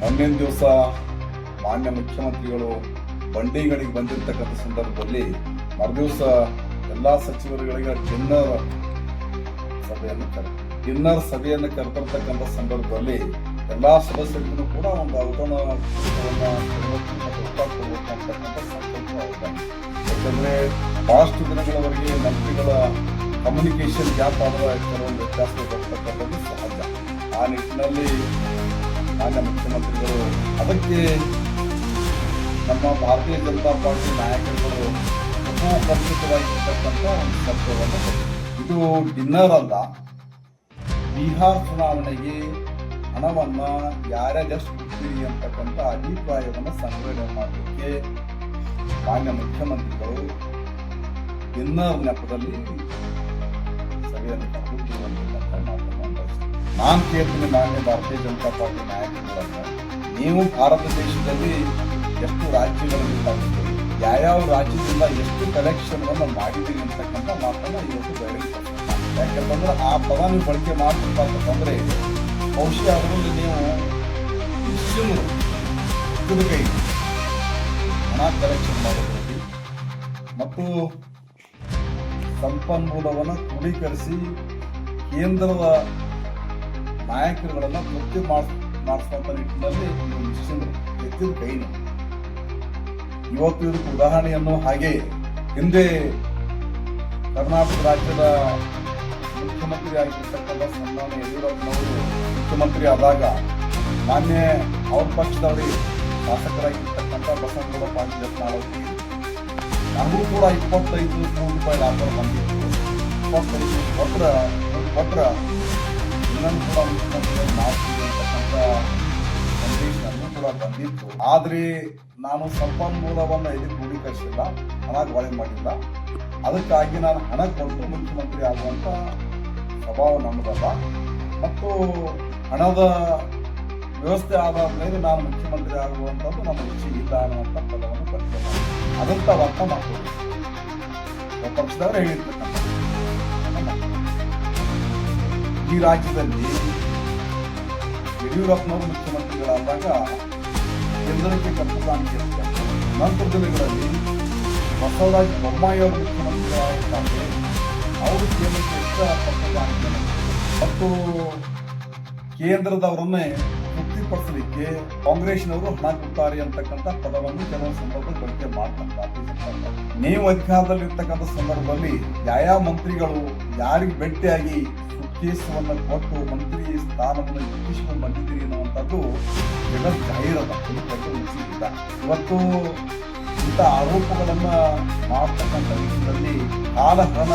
ಮೊನ್ನೆ ದಿವಸ ಮಾನ್ಯ ಮುಖ್ಯಮಂತ್ರಿಗಳು ಬಂಡಿಗಳಿಗೆ ಬಂದಿರತಕ್ಕಂಥ ಸಂದರ್ಭದಲ್ಲಿ ಮರುದಿವಸ ಎಲ್ಲ ಸಚಿವರುಗಳಿಗೆ ಡಿನ್ನರ್ ಸಭೆಯನ್ನು ಕರೆ, ಡಿನ್ನರ್ ಸಭೆಯನ್ನು ಕರೆತರ್ತಕ್ಕಂಥ ಸಂದರ್ಭದಲ್ಲಿ ಎಲ್ಲ ಸದಸ್ಯರಿಗೂ ಕೂಡ ಒಂದು ಅವ್ರದ್ದಾಗಿದೆ. ಯಾಕಂದ್ರೆ ಬಹಳಷ್ಟು ದಿನಗಳವರೆಗೆ ಮಂತ್ರಿಗಳ ಕಮ್ಯುನಿಕೇಶನ್ ಗ್ಯಾಪ್ ಆದ ಕೆಲವೊಂದು ವ್ಯತ್ಯಾಸ ಬರ್ತಕ್ಕಂಥದ್ದು ಸಹಜ ಆ ನಿಟ್ಟಿನಲ್ಲಿ ಮಾನ್ಯ ಮುಖ್ಯಮಂತ್ರಿಗಳು, ಅದಕ್ಕೆ ನಮ್ಮ ಭಾರತೀಯ ಜನತಾ ಪಾರ್ಟಿ ನಾಯಕರುಗಳು ಉಪಕಲ್ಪಿತವಾಗಿರ್ತಕ್ಕಂಥ ಒಂದು ಶಬ್ದವನ್ನು ಇದು ಡಿನ್ನರ್ ಅಲ್ಲ ಬಿಹಾರ್ ಚುನಾವಣೆಗೆ ಹಣವನ್ನು ಯಾರ್ಯಾರೆಷ್ಟು ಕೊಡ್ತೀರಿ ಅಂತಕ್ಕಂಥ ಅಭಿಪ್ರಾಯವನ್ನು ಸಂಗ್ರಹಣೆ ಮಾಡಲಿಕ್ಕೆ ಮಾನ್ಯ ಮುಖ್ಯಮಂತ್ರಿಗಳು ಡಿನ್ನರ್ ನೆಪದಲ್ಲಿ ಸಭೆಯನ್ನು ಬಳಸಿದ್ದಾರೆ. ನಾನ್ ಕೇಳ್ತೀನಿ ನಾನೇ ಭಾರತೀಯ ಜನತಾ ಪಾರ್ಟಿ ನಾಯಕರುಗಳನ್ನ ನೀವು ಭಾರತ ದೇಶದಲ್ಲಿ ಎಷ್ಟು ರಾಜ್ಯಗಳಲ್ಲಿ ಯಾವ್ಯಾವ ರಾಜ್ಯದಿಂದ ಎಷ್ಟು ಕಲೆಕ್ಷನ್ ಅನ್ನು ಮಾಡಿದ್ದೀರಿ ಅಂತಕ್ಕಂಥ ಮಾತನ್ನು ಇವತ್ತು ಬಯಲಿಗೆ ಯಾಕಂತಂದ್ರೆ ಆ ಪದ ನೀವು ಬಳಕೆ ಅಂತಂದ್ರೆ, ಬಹುಶಃ ಅದರಲ್ಲಿ ನೀವು ಹೆಚ್ಚು ಇದ್ರ ಹಣ ಕಲೆಕ್ಷನ್ ಮಾಡೋದ್ರಲ್ಲಿ ಮತ್ತು ಸಂಪನ್ಮೂಲವನ್ನು ಕ್ರೋಢೀಕರಿಸಿ ಕೇಂದ್ರದ ನಾಯಕರುಗಳನ್ನ ಮುಕ್ತಿ ಮಾಡಿಸ್ ಮಾಡಿಸುವಂತ ನಿಟ್ಟಿನಲ್ಲಿ ಒಂದು ನಿಶ್ಚಿಂತರು ಎತ್ತಿದ ಕೈನು ಇವತ್ತು ಇದಕ್ಕೆ ಉದಾಹರಣೆಯನ್ನು ಹಾಗೆ ಹಿಂದೆ ಕರ್ನಾಟಕ ರಾಜ್ಯದ ಮುಖ್ಯಮಂತ್ರಿ ಆಗಿರ್ತಕ್ಕಂಥ ಸನ್ಮಾನ ಯಡಿಯೂರಪ್ಪನವರು ಮುಖ್ಯಮಂತ್ರಿ ಆದಾಗ ಮಾನ್ಯ ಅವ್ರ ಪಕ್ಷದವರಿಗೆ ಶಾಸಕರಾಗಿರ್ತಕ್ಕಂಥ ಬಸವನಗೌಡ ಪಾಟೀಲ್ ಯತ್ನಾಳ್ ನಮಗೂ ಕೂಡ ಇಪ್ಪತ್ತೈದು ಕೋಟಿ ರೂಪಾಯಿ ಲಾಭ ಬಂದಿತ್ತು. ಇಪ್ಪತ್ತೈದು ಪತ್ರ ಕೊಟ್ರ ಸಂದೇಶ ಕೂಡ ಬಂದಿತ್ತು ಆದ್ರೆ ನಾನು ಸಂಪನ್ಮೂಲವನ್ನ ಎಲ್ಲಿ ಕ್ರೋಢೀಕರಿಸಿಲ್ಲ ಹಣ ಗೋಳೆ ಮಾಡಿಲ್ಲ. ಅದಕ್ಕಾಗಿ ನಾನು ಹಣ ಕೊಟ್ಟು ಮುಖ್ಯಮಂತ್ರಿ ಆಗುವಂತ ಸ್ವಭಾವ ನಮ್ಮದಲ್ಲ ಮತ್ತು ಹಣದ ವ್ಯವಸ್ಥೆ ಆದ ಮೇಲೆ ನಾನು ಮುಖ್ಯಮಂತ್ರಿ ಆಗುವಂಥದ್ದು ನಮ್ಮ ಇಚ್ಛೆ ಇಲ್ಲ ಅನ್ನುವಂಥ ಪದವನ್ನು ಪರಿಚಯ ಅದಂತ ಅರ್ಥ ಮಾಡ್ತೀವಿ ಪಕ್ಷದವರು ಹೇಳಿರ್ತಕ್ಕಂಥ ಈ ರಾಜ್ಯದಲ್ಲಿ ಯಡಿಯೂರಪ್ಪನವರು ಮುಖ್ಯಮಂತ್ರಿಗಳಾದಾಗ ಕೇಂದ್ರಕ್ಕೆ ಕಪ್ಪು ಕಾಣಿಕೆ. ನಂತರ ದಿನಗಳಲ್ಲಿ ಬಸವರಾಜ ಬೊಮ್ಮಾಯಿ ಅವರು ಮುಖ್ಯಮಂತ್ರಿಗಳಾಗಿದ್ದಾರೆ ಅವರು ಕೇಂದ್ರಕ್ಕೆ ಕಪ್ಪು ಕಾಣಿಕೆ ಮತ್ತು ಕೇಂದ್ರದವರನ್ನೇ ತೃಪ್ತಿಪಡಿಸಲಿಕ್ಕೆ ಕಾಂಗ್ರೆಸ್ನವರು ಹಣ ಕೊಡ್ತಾರೆ ಅಂತಕ್ಕಂಥ ಪದವನ್ನು ಕೆಲವು ಸಂದರ್ಭದಲ್ಲಿ ಬಳಕೆ ಮಾಡ್ತಾರೆ. ನೀವು ಅಧಿಕಾರದಲ್ಲಿ ಇರ್ತಕ್ಕಂಥ ಸಂದರ್ಭದಲ್ಲಿ ಯಾವ ಮಂತ್ರಿಗಳು ಯಾರಿಗೆ ಭೇಟಿಯಾಗಿ ಸುತ್ತೇಸವನ್ನು ಕೊಟ್ಟು ಮಂತ್ರಿ ಸ್ಥಾನವನ್ನು ಹೆಚ್ಚಿಸಿಕೊಂಡು ಬಂದಿದ್ದೀರಿ ಅನ್ನುವಂಥದ್ದು ಜಗತ್ ಜಾಹೀರದ ಇವತ್ತು ಇಂಥ ಆರೋಪಗಳನ್ನು ಮಾಡ್ತಕ್ಕಂಥ ವಿಷಯದಲ್ಲಿ ಕಾಲಹರಣ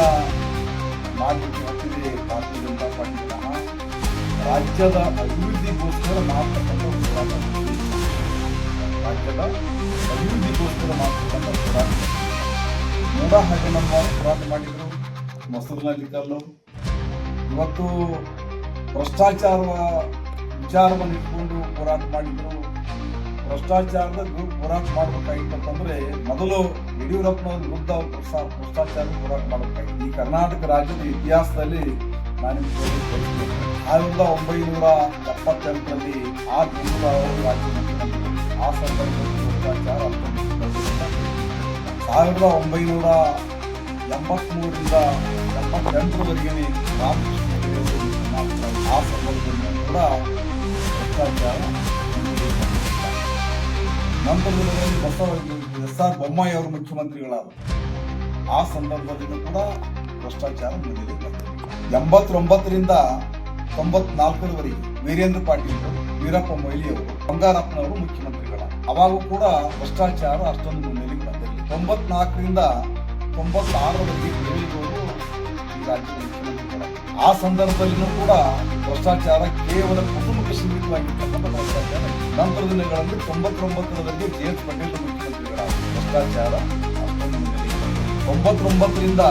ಮಾಡಲಿಕ್ಕೆ ಹೊತ್ತಿದೆ ಭಾರತೀಯ ಜನತಾ ಪಾರ್ಟಿ ರಾಜ್ಯದ ಅಭಿವೃದ್ಧಿಗೋಸ್ಕರ ಮಾಡ್ತಕ್ಕಂಥ ಹೋರಾಟ. ರಾಜ್ಯದ ಅಭಿವೃದ್ಧಿಗೋಸ್ಕರ ಮಾಡ್ತಕ್ಕಂಥ ಹೋರಾಟ ಹಾಗೆ ನಮ್ಮ ಹೋರಾಟ ಮಾಡಿದ್ರು ಮೊಸರಿನಲ್ಲಿ ಕಲ್ಲು ಇವತ್ತು ಭ್ರಷ್ಟಾಚಾರ ವಿಚಾರವನ್ನು ಇಟ್ಕೊಂಡು ಹೋರಾಟ ಮಾಡಿದ್ರು ಭ್ರಷ್ಟಾಚಾರದ ಗ್ರೂಪ್ ಹೋರಾಟ ಮಾಡ್ಬೇಕಾಗಿತ್ತಂತಂದ್ರೆ ಮೊದಲು ಯಡಿಯೂರಪ್ಪನವ್ರ ವಿರುದ್ಧ ಭ್ರಷ್ಟಾಚಾರ ಹೋರಾಟ ಮಾಡಬೇಕಾಗಿತ್ತು ಈ ಕರ್ನಾಟಕ ರಾಜ್ಯದ ಇತಿಹಾಸದಲ್ಲಿ ನಾನು. ಸಾವಿರದ ಒಂಬೈನೂರ ಎಪ್ಪತ್ತೆಂಟರಲ್ಲಿ ಆ ಅವರು ರಾಜ್ಯ ಆ ಸಂದರ್ಭದಲ್ಲಿ ಭ್ರಷ್ಟಾಚಾರ. ಸಾವಿರದ ಒಂಬೈನೂರ ಎಂಬತ್ಮೂರರಿಂದ ಎಂಬತ್ತೆಂಟರವರೆಗೆ ರಾಮಕೃಷ್ಣ ಆ ಸಂದರ್ಭದಲ್ಲಿ ಕೂಡ ಭ್ರಷ್ಟಾಚಾರ ನಂತರ ದಿನಗಳಲ್ಲಿ ಬಸವ ಎಸ್ ಆರ್ ಬೊಮ್ಮಾಯಿ ಅವರು ಮುಖ್ಯಮಂತ್ರಿಗಳಾದರು ಆ ಸಂದರ್ಭದಲ್ಲಿ ಕೂಡ ಭ್ರಷ್ಟಾಚಾರ ನಡೆದಿದೆ ಎಂಬತ್ತೊಂಬತ್ತರಿಂದ ತೊಂಬತ್ನಾಲ್ಕರವರೆಗೆ ವೀರೇಂದ್ರ ಪಾಟೀಲ್, ವೀರಪ್ಪ ಮೊಯ್ಲಿ ಅವರು, ಬಂಗಾರಪ್ಪನವರು ಮುಖ್ಯಮಂತ್ರಿಗಳ. ಅವಾಗೂ ಕೂಡ ಭ್ರಷ್ಟಾಚಾರ ಅಷ್ಟೊಂದು ಮುನ್ನೆಲೆಗೆ ಬಂದಿರಲಿಲ್ಲ. ತೊಂಬತ್ನಾಲ್ಕರಿಂದ ತೊಂಬತ್ತಾರರವರೆಗೆ ದೇವೇಗೌಡರು ರಾಜ್ಯದ ಮುಖ್ಯಮಂತ್ರಿಗಳ. ಆ ಸಂದರ್ಭದಲ್ಲಿನೂ ಕೂಡ ಭ್ರಷ್ಟಾಚಾರ ಕೇವಲ ಕುಟುಂಬಕ್ಕೆ ಸೀಮಿತವಾಗಿರ್ತಕ್ಕಂಥ ಭ್ರಷ್ಟಾಚಾರ. ನಂತರ ದಿನಗಳಲ್ಲಿ ತೊಂಬತ್ತೊಂಬತ್ತರವರೆಗೆ ಜೆ ಎಸ್ ಪಟೇಲ್ ಮುಖ್ಯಮಂತ್ರಿಗಳ ಭ್ರಷ್ಟಾಚಾರ ಅಷ್ಟೊಂದು. ತೊಂಬತ್ತೊಂಬತ್ತರಿಂದ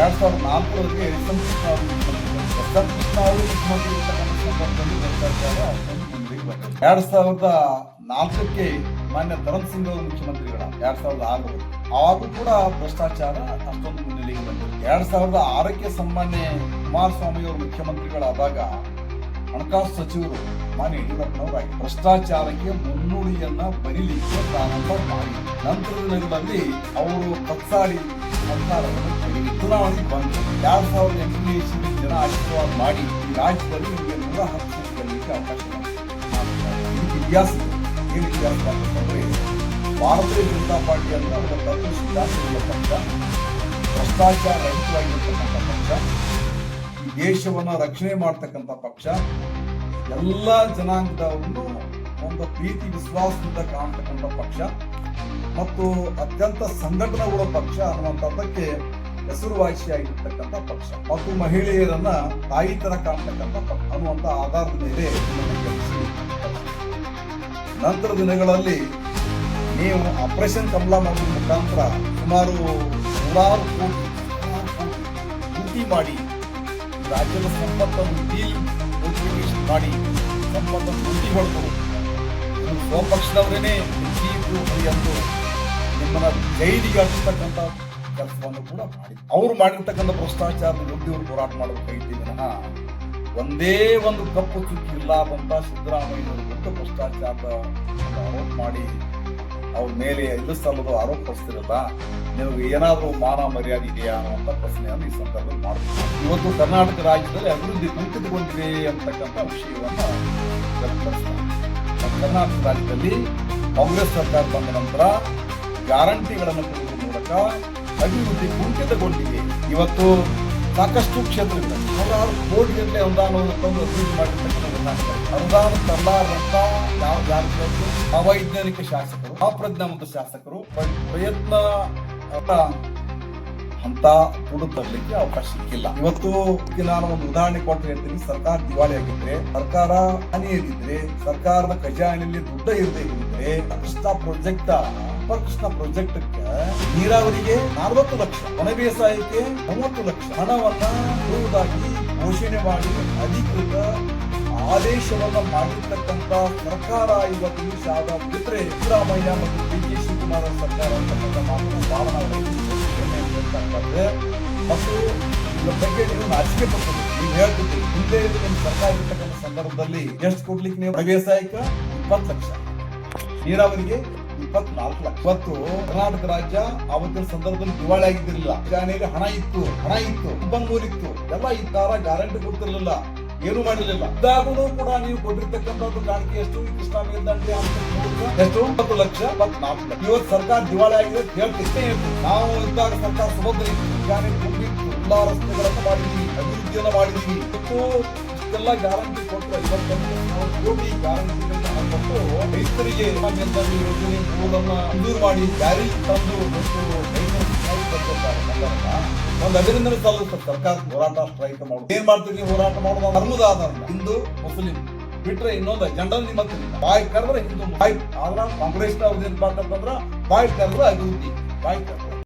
ಎರಡ್ ಸಾವಿರದ ನಾಲ್ಕರವರೆಗೆ ಎಸ್ ಎಂ ಎರಡ್ ಸಾವಿರದ ನಾಲ್ಕಕ್ಕೆ ಮಾನ್ಯ ಧರ್ಮಸಿಂಗ್ ಸಿಂಗ್ ಅವರು ಮುಖ್ಯಮಂತ್ರಿಗಳ ಎರಡ್ ಸಾವಿರದ ಆರು ಆವಾಗೂ ಕೂಡ ಭ್ರಷ್ಟಾಚಾರ, ಅಷ್ಟೊಂದು ಮುನ್ನೆಲೆಗೆ ಬಂದಿದೆ. ಎರಡ್ ಸಾವಿರದ ಆರಕ್ಕೆ ಸನ್ಮಾನ್ಯ ಕುಮಾರಸ್ವಾಮಿ ಅವರು ಮುಖ್ಯಮಂತ್ರಿಗಳಾದಾಗ ಹಣಕಾಸು ಸಚಿವರು ಮಾನ್ಯ ಯಡಿಯೂರಪ್ಪನವರಾಗಿ ಭ್ರಷ್ಟಾಚಾರಕ್ಕೆ ಮುನ್ನುಡಿಯನ್ನ ಬರೀಲಿಕ್ಕೆ ಪ್ರಾರಂಭ ಮಾಡಿ ದಿನಗಳಲ್ಲಿ ಅವರು ಕತ್ಸಾಡಿ ಸರ್ಕಾರವನ್ನು ಚುನಾವಣೆ ಬಂದು ಎರಡ್ ಸಾವಿರದ ಎಂಟನೇ ಇಸ್ವಿ ಜನ ಆಶೀರ್ವಾದ ಮಾಡಿ ರಾಜ್ಯದಲ್ಲಿ ನಿಮಗೆ ನೂರ ಹತ್ತು ಸೀಟ್ ಗೆಲ್ಲಲಿಕ್ಕೆ ಅವಕಾಶ ಇತಿಹಾಸ. ಏನು ಇತಿಹಾಸ ಅಂತಂದ್ರೆ ಭಾರತೀಯ ಜನತಾ ಪಾರ್ಟಿ ಅಂತ ಅವರ ತತ್ವ ಸಿದ್ಧಾಂತಗಳ ಭ್ರಷ್ಟಾಚಾರ ರಹಿತವಾಗಿರ್ತಕ್ಕಂಥ ಪಕ್ಷ ದೇಶವನ್ನ ರಕ್ಷಣೆ ಮಾಡ್ತಕ್ಕಂಥ ಪಕ್ಷ, ಎಲ್ಲ ಜನಾಂಗದವನ್ನು ಒಂದು ಪ್ರೀತಿ, ವಿಶ್ವಾಸದಿಂದ ಕಾಣ್ತಕ್ಕಂಥ ಪಕ್ಷ ಮತ್ತು ಅತ್ಯಂತ ಸಂಘಟನೆಗಳ ಪಕ್ಷ ಅನ್ನುವಂಥದ್ದಕ್ಕೆ ಹೆಸರುವಾಸಿಯಾಗಿರ್ತಕ್ಕಂಥ ಪಕ್ಷ. ಮತ್ತು ಮಹಿಳೆಯರನ್ನ ತಾಯಿ ತರ ಕಾಣ್ತಕ್ಕಂಥ ಪಕ್ಷ ಅನ್ನುವಂಥ ಆಧಾರದ ಮೇಲೆ ನಂತರ ದಿನಗಳಲ್ಲಿ ನೀವು ಆಪರೇಷನ್ ಕಮಲ ಮಾಡುವ ಮುಖಾಂತರ ಸುಮಾರು ನೂರಾರು ಕೋಟಿ ಮಾಡಿ, ರಾಜ್ಯದ ಸಂಪತ್ತನ್ನು ಡೀಲ್ ಮಾಡಿ ಸಂಪತ್ತನ್ನು ಲೂಟಿ ಹೊಡೆದು ನೀವು ಸ್ವಪಕ್ಷದವರೇನೆ ಜೀತು ಎಂದು ನಿಮ್ಮನ್ನ ಜೈಲಿಗೆ ಹಚ್ಚತಕ್ಕಂಥ ಕೆಲಸವನ್ನು ಕೂಡ ಮಾಡಿ ಅವ್ರು ಮಾಡಿರ್ತಕ್ಕಂಥ ಭ್ರಷ್ಟಾಚಾರದ ವಿರುದ್ಧ ಇವರು ಹೋರಾಟ ಮಾಡಬೇಕಾಗಿತ್ತು ಒಂದೇ ಒಂದು ಕಪ್ಪು ಚುಕ್ಕಿ ಇಲ್ಲದಂತ ಸಿದ್ದರಾಮಯ್ಯನವರು ವಿರುದ್ಧ ಭ್ರಷ್ಟಾಚಾರದ ಆರೋಪ ಮಾಡಿ ಅವ್ರ ಮೇಲೆ ಇದು ಸಲ್ಲದು ಆರೋಪ ಪಡಿಸ್ತಿರಲ್ಲ ನಿಮಗೆ ಏನಾದರೂ ಮಾನ ಮರ್ಯಾದೆ ಇದೆಯಾ ಅನ್ನುವಂಥ ಪ್ರಶ್ನೆಯನ್ನು ಈ ಸಂದರ್ಭದಲ್ಲಿ ಮಾಡ್ತೀವಿ ಇವತ್ತು ಕರ್ನಾಟಕ ರಾಜ್ಯದಲ್ಲಿ ಅಭಿವೃದ್ಧಿ ಕುಂಠಿತಗೊಂಡಿದೆ ಅಂತಕ್ಕಂಥ ವಿಷಯವನ್ನು ವ್ಯಕ್ತಪಡಿಸ್ತಾರೆ. ಕರ್ನಾಟಕ ರಾಜ್ಯದಲ್ಲಿ ಕಾಂಗ್ರೆಸ್ ಸರ್ಕಾರ ಬಂದ ನಂತರ ಗ್ಯಾರಂಟಿಗಳನ್ನು ಕೊಡುವ ಮೂಲಕ ಅಭಿವೃದ್ಧಿ ಕುಂಠಿತಗೊಂಡಿದೆ ಇವತ್ತು ಸಾಕಷ್ಟು ಕ್ಷೇತ್ರಗಳು ನೂರಾರು ಕೋಟಿ ಗಂಟೆ ಅನುದಾನವನ್ನು ತಂದು ಅಭಿವೃದ್ಧಿ ಮಾಡಿರ್ತಕ್ಕಂಥ ಅನುದಾನ ತರಲಾರಂತ ಯಾವ ಜಾಗದಲ್ಲಿ ಅವೈಜ್ಞಾನಿಕ ಶಾಸಕರು ಅಪ್ರಜ್ಞಾವಂತ ಶಾಸಕರು ಪ್ರ- ಪ್ರಯತ್ನ ಅಂತ ದುಡ್ಡು ತರಲಿಕ್ಕೆ ಅವಕಾಶ ಸಿಕ್ಕಿಲ್ಲ. ಇವತ್ತು ನಾನು ಒಂದು ಉದಾಹರಣೆ ಕೊಟ್ಟು ಹೇಳ್ತೀನಿ. ಸರ್ಕಾರ ದಿವಾಳಿ ಆಗಿದ್ರೆ, ಸರ್ಕಾರ ಹಾನಿಯಲ್ಲಿದ್ರೆ ಸರ್ಕಾರದ ಖಜಾನೆಯಲ್ಲಿ ದುಡ್ಡ ಇರದೇ ಇದ್ರೆ ಕೃಷ್ಣ ಪ್ರಾಜೆಕ್ಟ್ ಕೃಷ್ಣ ಪ್ರಾಜೆಕ್ಟ್ ನೀರಾವರಿಗೆ ನಲವತ್ತು ಲಕ್ಷ, ಒಣ ಬೇಸಾಯಕ್ಕೆ ಮೂವತ್ತು ಲಕ್ಷ ಹಣವನ್ನ ಕೊಡುವುದಾಗಿ ಘೋಷಣೆ ಮಾಡಿ ಅಧಿಕೃತ ಆದೇಶವನ್ನ ಮಾಡಿರ್ತಕ್ಕಂತ ಸರ್ಕಾರ ಇವತ್ತು ಶಾದ ಬಿಟ್ರೆ ಸಿದ್ದರಾಮಯ್ಯ ಮತ್ತು ಡಿ ಕೆ ಶಿವಕುಮಾರ್ ಸರ್ಕಾರ ಅಂತಕ್ಕಂಥ ಮಾತನ್ನು ಬಹಳ ಹೇಳ್ತಕ್ಕಂಥದ್ದು. ಮತ್ತು ಇದ್ರ ಬಗ್ಗೆ ನೀವು ನಾಚಿಕೆ ಪಡ್ತೀರಿ ನೀವು ಹೇಳ್ತಿದ್ರಿ ಹಿಂದೆ ನಿಮ್ಮ ಸರ್ಕಾರ ಇರ್ತಕ್ಕಂಥ ಸಂದರ್ಭದಲ್ಲಿ ಎಷ್ಟು ಕೊಡ್ಲಿಕ್ಕೆ ನೀವು ಒಣ ಬೇಸಾಯಕ್ಕೆ ಇಪ್ಪತ್ತು ಲಕ್ಷ. ನೀರಾವರಿಗೆ ಇಪ್ಪತ್ನಾಲ್ಕು ಲಕ್ಷ. ಇವತ್ತು ಕರ್ನಾಟಕ ರಾಜ್ಯ ಅವತ್ತಿನ ಸಂದರ್ಭದಲ್ಲಿ ದಿವಾಳಿ ಆಗಿದ್ದಿರಲಿಲ್ಲ. ಖಜಾನೆಯಲ್ಲಿ ಹಣ ಇತ್ತು ಹಣ ಇತ್ತು ಸಂಪನ್ಮೂಲ ಇತ್ತು ಎಲ್ಲ ಇದ್ದಾರ ಗ್ಯಾರಂಟಿ ಕೊಡ್ತಿರ್ಲಿಲ್ಲ. ಏನು ಮಾಡಲಿಲ್ಲ ಅದಾಗೂ ಕೂಡ ನೀವು ಕೊಟ್ಟಿರ್ತಕ್ಕಂಥದ್ದು ಕಾಣಿಕೆ ಎಷ್ಟು? ಇಷ್ಟ ಕೃಷ್ಣ ಮೇಲ್ದಂಡೆ ಎಷ್ಟು? ಒಂಬತ್ತು ಲಕ್ಷ. ಇವತ್ತು ಸರ್ಕಾರ ದಿವಾಳಿ ಆಗಿದೆ ಹೇಳ್ತಿದ್ದೇ. ನಾವು ಇದ್ದಾಗ ಸರ್ಕಾರ ಸುಭದ್ರ ತುಂಬಿತ್ತು ಎಲ್ಲಾ ರಸ್ತೆಗಳನ್ನು ಮಾಡಿದ್ವಿ ಅಭಿವೃದ್ಧಿಯನ್ನು ಮಾಡಿದ್ವಿ. ಇವತ್ತು ಇಷ್ಟೆಲ್ಲ ಗ್ಯಾರಂಟಿ ಕೊಟ್ಟರೆ ಇವತ್ತೊಂದು ಕೋಟಿ ಗ್ಯಾರಂಟಿ ಕೊಟ್ಟು ರೈತರಿಗೆ ಮೇಲ್ದಂಡೆ ಯೋಜನೆ ಮೂಲನ್ನ ಮಂಜೂರು ಮಾಡಿ ಜಾರಿ ತಂದು ಮತ್ತು ಒಂದು ಅಭಿನಂದನೆ ಸಲ್ಲಿಸ್ತಾರೆ ಸರ್ಕಾರ ಹೋರಾಟ ಸ್ಟ್ರೈಕ್ ಮಾಡುದು. ಏನ್ ಮಾಡ್ತೀವಿ ನೀವು ಹೋರಾಟ ಮಾಡೋದು ಧರ್ಮದ ಆಧಾರ ಹಿಂದೂ, ಮುಸ್ಲಿಂ ಬಿಟ್ರೆ ಇನ್ನೊಂದು ಅಜೆಂಡಾ ನಿಮ್ಮ ಬಾಯ್ ಕರೆದ್ರೆ ಹಿಂದೂ ಬಾಯ್ ಆದ್ರ ಕಾಂಗ್ರೆಸ್ ಅವ್ರದ್ದು ಏನ್ ಮಾಡ್ತಂದ್ರ ಬಾಯ್ ಕರೆದ್ರೆ ಅಭಿವೃದ್ಧಿ. ಬಾಯ್ ಕರೆದ್ರೆ